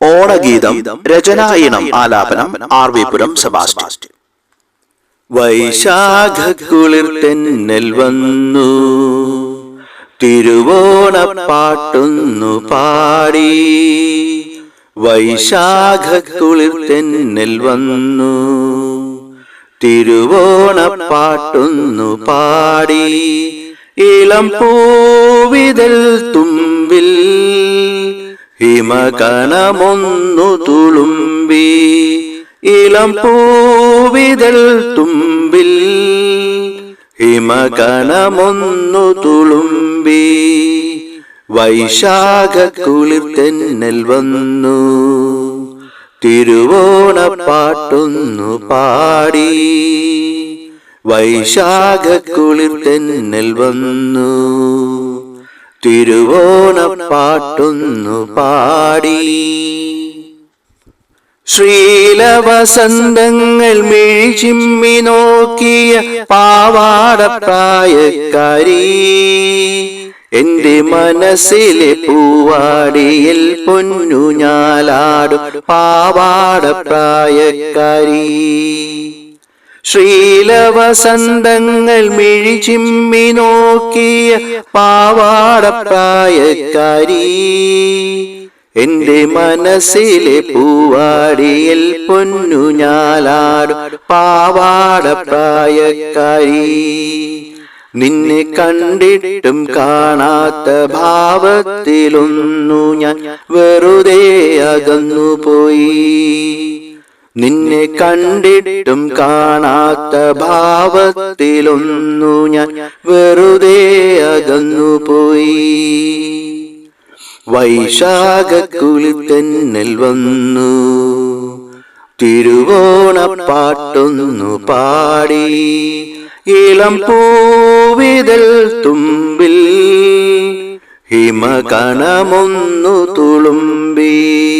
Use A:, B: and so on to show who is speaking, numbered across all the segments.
A: ഓണഗീതം രചനായിണം ആലാപനം R V Puram Sebastian. വൈശാഖക്കുളിർ തെന്നൽ വന്നു തിരുവോണപ്പാട്ടുന്നു പാടി. വൈശാഖക്കുളിർ തെന്നൽ വന്നു തിരുവോണപ്പാട്ടുന്നു പാടി. ഇളം പൂവിതൽ തുമ്പിൽ ഹിമകണമൊന്നു തുളുമ്പി ഇളം പൂവിതൽ തുമ്പിൽ. ഹിമകനമൊന്നു തുളുമ്പി വൈശാഖക്കുളിർ തെന്നൽ വന്നു. തിരുവോണപ്പാട്ടൊന്നു പാടി വൈശാഖക്കുളിർ തെന്നൽ വന്നു. തിരുവോണപ്പാട്ടൊന്നു പാടി. ശ്രീലവസന്തങ്ങൾ മിഴിച്ചിമ്മി നോക്കിയ പാവാടപ്രായക്കാരി. എന്റെ മനസ്സിലെ പൂവാടിയിൽ പൊന്നു ഞാലാടും പാവാടപ്രായക്കാരി. ശ്രീലവസന്തങ്ങൾ മിഴിചിമ്മി നോക്കിയ പാവാടപ്രായക്കാരി. എന്റെ മനസ്സിലെ പൂവാടിയിൽ പൊന്നു ഞാലാടും പാവാടപ്രായക്കാരി. നിന്നെ കണ്ടിട്ടും കാണാത്ത ഭാവത്തിലൊന്നു ഞാൻ വെറുതെ അകന്നുപോയി. നിന്നെ കണ്ടിട്ടും കാണാത്ത ഭാവത്തിലൊന്നു ഞാൻ വെറുതെ അകന്നുപോയി വൈശാഖക്കുളി തെന്നൽ വന്നു. തിരുവോണപ്പാട്ടൊന്നു പാടി. ഇളം പൂവിതൽ തുമ്പിൽ ഹിമകണമൊന്നു തുളുമ്പി.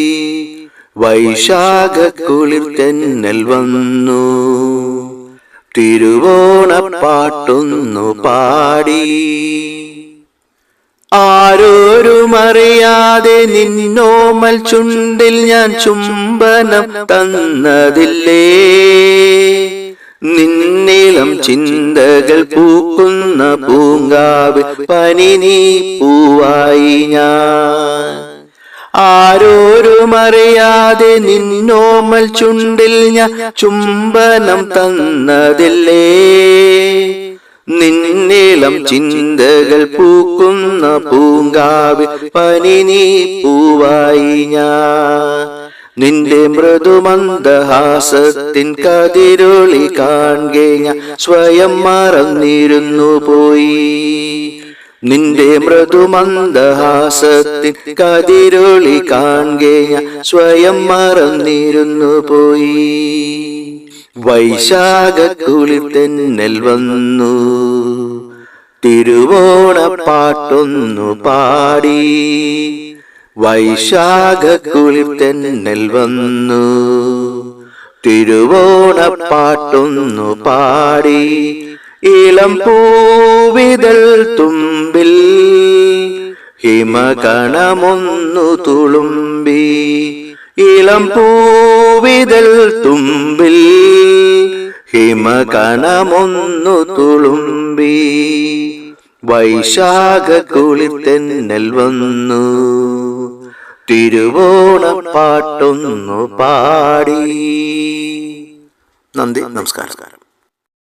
A: വൈശാഖക്കുളിർ തെന്നൽ വന്നു. തിരുവോണപ്പാട്ടൊന്നു പാടി. ആരോരുമറിയാതെ നിന്നോമൽ ചുണ്ടിൽ ഞാൻ ചുംബനം തന്നതില്ലേ? നിന്നിളം ചിന്തകൾ പൂക്കുന്ന പൂങ്കാവ് പനി നീ പൂവായി ഞാൻ. ആരോരുമറിയാതെ നിന്നോമൽ ചുണ്ടിൽ ഞാൻ ചുംബനം തന്നതില്ലേ? നിന്നിളം ചിന്തകൾ പൂക്കുന്ന പൂങ്കാവ് പനി നീ പൂവായി ഞാൻ. നിന്റെ മൃദുമന്ദഹാസത്തിൻ കതിരൊളി കാണെ ഞാൻ. സ്വയം മറന്നിരുന്നു പോയി. നിന്റെ മൃദുമന്ദഹാസത്തിൻ കതിരൊളി കാണുകയ സ്വയം മറന്നിരുന്നു പോയി. വൈശാഖക്കുളി തെന്നൽ വന്നു. തിരുവോണപ്പാട്ടൊന്നു പാടി. വൈശാഖക്കുളി തെന്നൽ വന്നു. തിരുവോണപ്പാട്ടൊന്നു പാടി. ഇളം പൂവിതൽ തുമ്പിൽ ഹിമകണമൊന്നു തുളുമ്പി. ഇളം പൂവിതൽ തുമ്പിൽ ഹിമകണമൊന്നു തുളുമ്പി. വൈശാഖ തെന്നൽ വന്നു. തിരുവോണപ്പാട്ടൊന്നു പാടി. നന്ദി നമസ്കാരം.